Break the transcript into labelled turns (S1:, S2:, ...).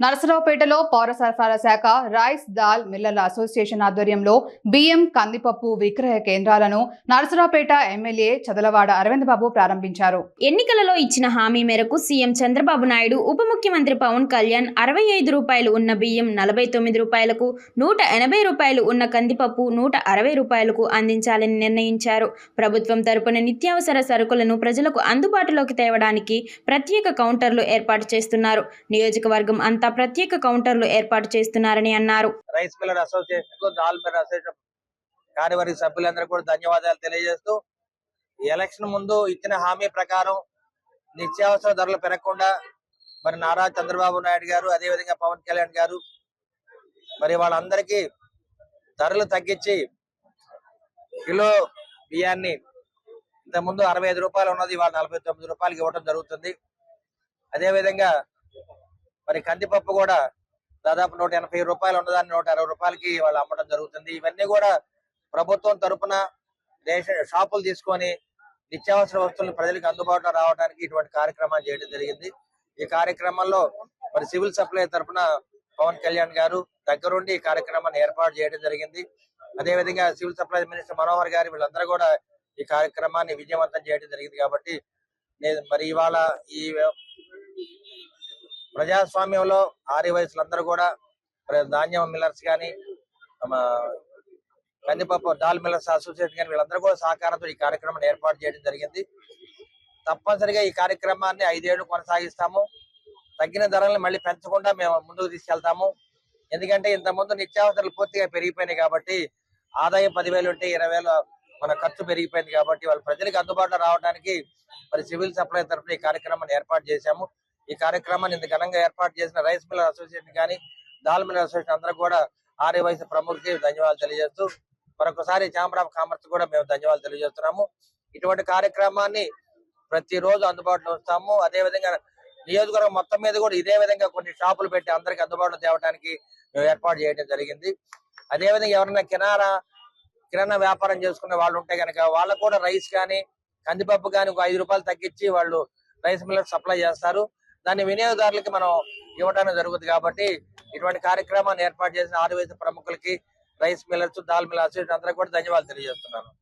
S1: నరసరావుపేటలో పౌర సరఫరాల శాఖ రైస్ దాల్ మిల్లర్ల అసోసియేషన్ ఆధ్వర్యంలో బియ్యం కందిపప్పు విక్రయ కేంద్రాలను నరసరావుపేట ఎమ్మెల్యే చదలవాడ అరవింద్ బాబు ప్రారంభించారు.
S2: ఎన్నికలలో ఇచ్చిన హామీ మేరకు సీఎం చంద్రబాబు నాయుడు ఉప ముఖ్యమంత్రి పవన్ కళ్యాణ్ అరవై ఐదు రూపాయలు ఉన్న బియ్యం నలభై తొమ్మిది రూపాయలకు నూట ఎనభై రూపాయలు ఉన్న కందిపప్పు నూట అరవై రూపాయలకు అందించాలని నిర్ణయించారు. ప్రభుత్వం తరపున నిత్యావసర సరుకులను ప్రజలకు అందుబాటులోకి తేవడానికి ప్రత్యేక కౌంటర్లు ఏర్పాటు చేస్తున్నారు. నియోజకవర్గం అంతా ప్రత్యేక కౌంటర్లు ఏర్పాటు చేస్తున్నారని అన్నారు.
S3: Rice miller association dal miller association కార్యవర్గ సభ్యులందరూ కూడా ధన్యవాదాలు తెలియజేస్తూ ఎలక్షన్ ముందు ఇచ్చిన హామీ ప్రకారం నిత్యావసర ధరలు పెరగకుండా మరి నారా చంద్రబాబు నాయుడు గారు అదేవిధంగా పవన్ కళ్యాణ్ గారు మరి వాళ్ళందరికీ ధరలు తగ్గించి కిలో బియ్యాన్ని ఇంతకుముందు అరవై ఐదు రూపాయలు ఉన్నది ఇవాళ నలభై తొమ్మిది రూపాయలకి ఇవ్వడం జరుగుతుంది. అదేవిధంగా మరి కందిపప్పు కూడా దాదాపు నూట ఎనభై రూపాయలు ఉన్నదాన్ని నూట అరవై రూపాయలకి వాళ్ళు అమ్మడం జరుగుతుంది. ఇవన్నీ కూడా ప్రభుత్వం తరఫున రేషన్ షాపులు తీసుకొని నిత్యావసర వస్తువులు ప్రజలకు అందుబాటులో రావడానికి ఇటువంటి కార్యక్రమాలు చేయడం జరిగింది. ఈ కార్యక్రమంలో మరి సివిల్ సప్లై తరఫున పవన్ కళ్యాణ్ గారు దగ్గరుండి ఈ కార్యక్రమాన్ని ఏర్పాటు చేయడం జరిగింది. అదేవిధంగా సివిల్ సప్లై మినిస్టర్ మనోహర్ గారు వీళ్ళందరూ కూడా ఈ కార్యక్రమాన్ని విజయవంతం చేయడం జరిగింది కాబట్టి నేను మరి ఇవాళ ఈ ప్రజాస్వామ్యంలో ఆరి వయసులందరూ కూడా ధాన్యం మిల్లర్స్ కానీ కందిపప్పు దాల్ మిల్లర్స్ అసోసియేషన్ కానీ వీళ్ళందరూ కూడా సహకారంతో ఈ కార్యక్రమాన్ని ఏర్పాటు చేయడం జరిగింది. తప్పనిసరిగా ఈ కార్యక్రమాన్ని ఐదేళ్ళు కొనసాగిస్తాము. తగ్గిన ధరలను మళ్ళీ పెంచకుండా మేము ముందుకు తీసుకెళ్తాము. ఎందుకంటే ఇంత ముందు నిత్యావసరాలు పూర్తిగా పెరిగిపోయినాయి కాబట్టి ఆదాయం పదివేలు ఉంటే ఇరవై వేలు మన ఖర్చు పెరిగిపోయింది కాబట్టి వాళ్ళ ప్రజలకు అందుబాటులో రావడానికి మరి సివిల్ సప్లై తరఫున ఈ కార్యక్రమాన్ని ఏర్పాటు చేశాము. ఈ కార్యక్రమాన్ని ఇంత ఘనంగా ఏర్పాటు చేసిన రైస్ మిల్లర్ అసోసియేషన్ కానీ దాల్ మిల్లర్ అసోసియేషన్ అందరూ కూడా ఆర్య ప్రముఖులకి ధన్యవాదాలు తెలియజేస్తూ మరొకసారి ఛాంబర్ ఆఫ్ కామర్స్ కూడా మేము ధన్యవాదాలు తెలియజేస్తున్నాము. ఇటువంటి కార్యక్రమాన్ని ప్రతిరోజు అందుబాటులో ఉంచుతాము. అదే విధంగా నియోజకవర్గం మొత్తం మీద కూడా ఇదే విధంగా కొన్ని షాపులు పెట్టి అందరికి అందుబాటులో తేవడానికి మేము ఏర్పాటు చేయడం జరిగింది. అదే విధంగా ఎవరైనా కినారా కిరాణా వ్యాపారం చేసుకునే వాళ్ళు ఉంటే కనుక వాళ్ళకు కూడా రైస్ కానీ కందిపప్పు కానీ ఒక ఐదు రూపాయలు తగ్గించి వాళ్ళు రైస్ మిల్లర్ సప్లై చేస్తారు. దాన్ని వినియోగదారులకి మనం ఇవ్వడానికి జరుగుతుంది కాబట్టి ఇటువంటి కార్యక్రమాన్ని ఏర్పాటు చేసిన ఆరు ప్రముఖులకి రైస్ మిల్లర్స్ దాల్ మిల్లర్స్ అందరూ కూడా ధన్యవాదాలు తెలియజేస్తున్నాను.